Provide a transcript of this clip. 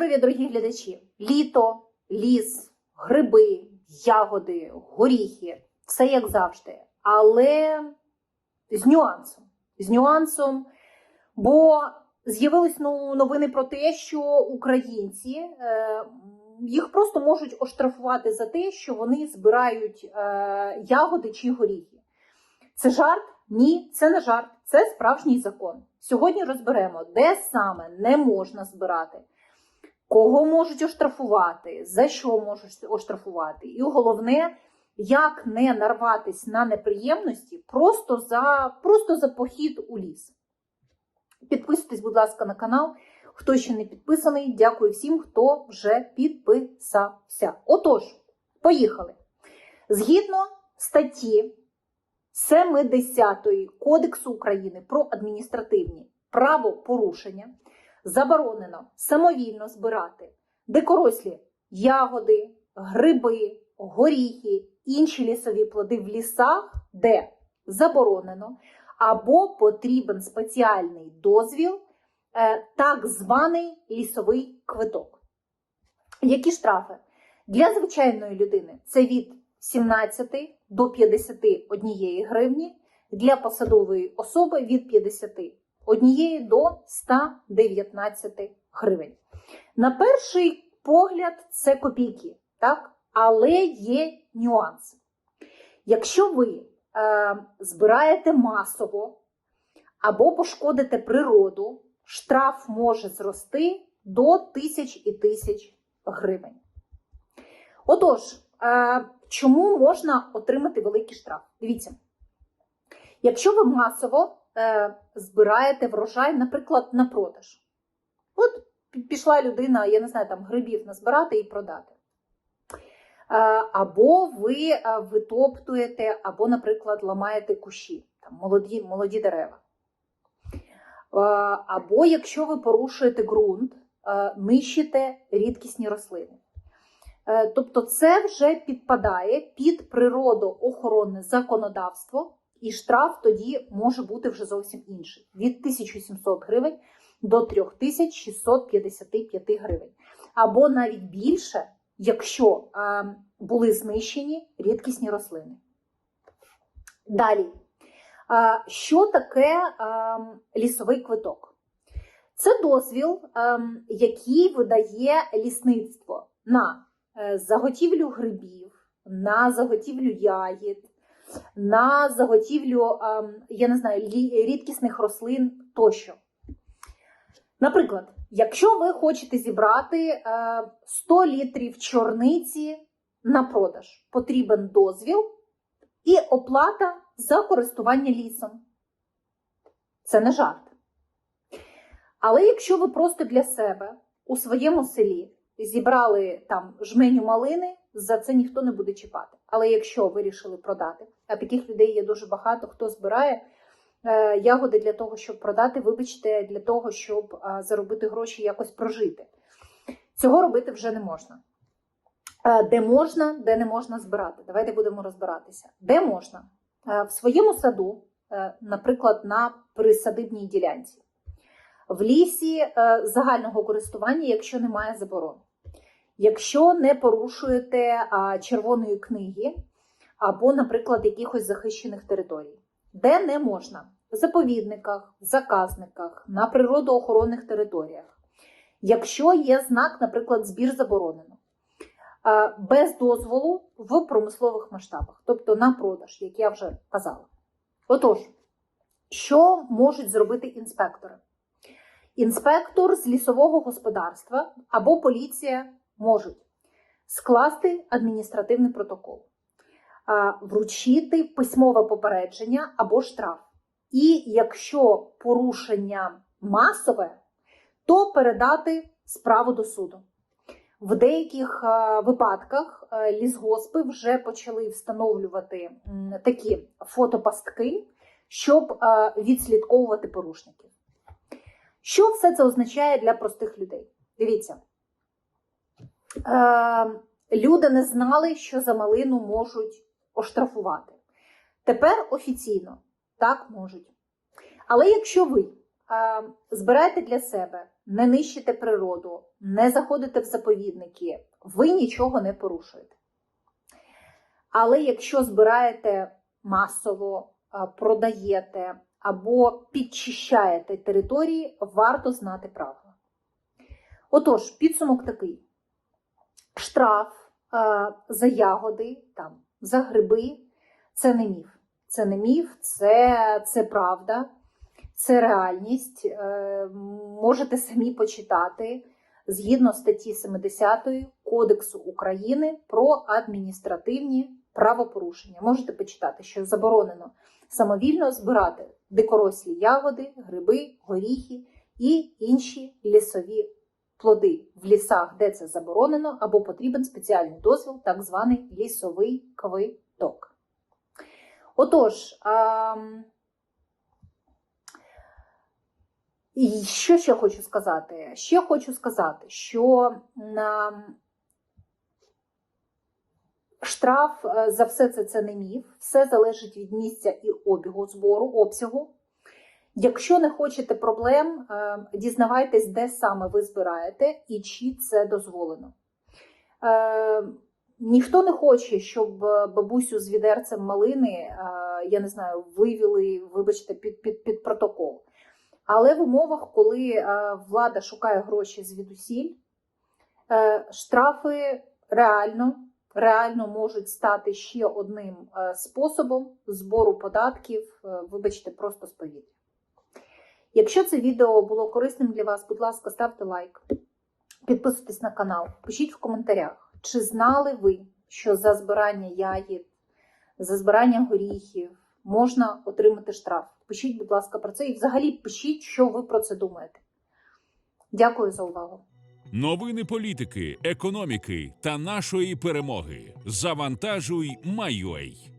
здоров'я, дорогі глядачі! Літо, ліс, гриби, ягоди, горіхи все як завжди. Але з нюансом. З нюансом, бо з'явились ну, новини про те, що українці е, їх просто можуть оштрафувати за те, що вони збирають е, ягоди чи горіхи. Це жарт? Ні, це не жарт, це справжній закон. Сьогодні розберемо, де саме не можна збирати, кого можуть оштрафувати, за що можуть оштрафувати. І головне, як не нарватись на неприємності просто за, просто за похід у ліс. Підписуйтесь, будь ласка, на канал. Хто ще не підписаний, дякую всім, хто вже підписався. Отож, поїхали. Згідно статті 70 Кодексу України про адміністративні правопорушення заборонено самовільно збирати дикорослі ягоди, гриби, горіхи, інші лісові плоди в лісах, де заборонено або потрібен спеціальний дозвіл, е, так званий лісовий квиток. Які штрафи? Для звичайної людини це від 17 до 51 гривні, для посадової особи від 51 до 119 гривень. На перший погляд, це копійки, так? але є нюанс. Якщо ви е, збираєте масово або пошкодите природу, штраф може зрости до тисяч і тисяч гривень. Отож, е, чому можна отримати великий штраф? Дивіться, якщо ви масово е, збираєте врожай, наприклад, на продаж, от пішла людина, я не знаю, там грибів назбирати і продати. Е, або ви е, витоптуєте, або, наприклад, ламаєте кущі, там, молоді, молоді дерева. Або якщо ви порушуєте ґрунт, нищите рідкісні рослини. Тобто це вже підпадає під природоохоронне законодавство, і штраф тоді може бути вже зовсім інший: від 1700 гривень до 3655 гривень. Або навіть більше, якщо е, були знищені рідкісні рослини. Далі, Е, що таке е, лісовий квиток? Це дозвіл, е, який видає лісництво на е, заготівлю грибів, на заготівлю ягід, на заготівлю, е, я не знаю, рідкісних рослин тощо. Наприклад, якщо ви хочете зібрати е, 100 літрів чорниці на продаж, потрібен дозвіл і оплата за користування лісом. Це не жарт. Але якщо ви просто для себе у своєму селі зібрали там жменю малини, за це ніхто не буде чіпати. Але якщо вирішили продати, а таких людей є дуже багато, хто збирає е, ягоди для того, щоб продати, вибачте, для того, щоб е, заробити гроші, якось прожити. Цього робити вже не можна. Е, Де можна, де не можна збирати. Давайте будемо розбиратися. Де можна? В своєму саду, наприклад, на присадибній ділянці, в лісі загального користування, якщо немає заборон. Якщо не порушуєте червоної книги або, наприклад, якихось захищених територій, де не можна в заповідниках, заказниках, на природоохоронних територіях. Якщо є знак, наприклад, збір заборонено, без дозволу в промислових масштабах, тобто на продаж, як я вже казала. Отож, що можуть зробити інспектори? Інспектор з лісового господарства або поліція можуть скласти адміністративний протокол, вручити письмове попередження або штраф. І якщо порушення масове, то передати справу до суду. В деяких випадках лісгоспи вже почали встановлювати такі фотопастки, щоб відслідковувати порушників. Що все це означає для простих людей? Дивіться, люди не знали, що за малину можуть оштрафувати. Тепер офіційно так можуть. Але якщо ви е, збирайте для себе, не нищите природу, не заходите в заповідники, ви нічого не порушуєте. Але якщо збираєте масово, е, продаєте або підчищаєте території, варто знати правила. Отож, підсумок такий: штраф е, за ягоди, там, за гриби це не міф. Це не міф, це, це правда, це реальність. Е, можете самі почитати згідно статті 70 Кодексу України про адміністративні правопорушення. Можете почитати, що заборонено самовільно збирати дикорослі ягоди, гриби, горіхи і інші лісові плоди в лісах, де це заборонено, або потрібен спеціальний дозвіл, так званий лісовий квиток. Отож, ам, і що ще хочу сказати? Ще хочу сказати, що ам, штраф е, за все це, це не міф, все залежить від місця і обігу збору, обсягу. Якщо не хочете проблем, е, дізнавайтесь, де саме ви збираєте і чи це дозволено. Е, Ніхто не хоче, щоб е, бабусю з відерцем малини, я не знаю, вивели, вибачте, під, під, під протокол. Але в умовах, коли влада шукає гроші звідусіль, штрафи реально, реально можуть стати ще одним способом збору податків, вибачте, просто з повітря. Якщо це відео було корисним для вас, будь ласка, ставте лайк, підписуйтесь на канал, пишіть в коментарях. Чи знали ви, що за збирання ягід, за збирання горіхів можна отримати штраф? Пишіть, будь ласка, про це і взагалі пишіть, що ви про це думаєте. Дякую за увагу. Новини політики, економіки та нашої перемоги. Завантажуй Майой.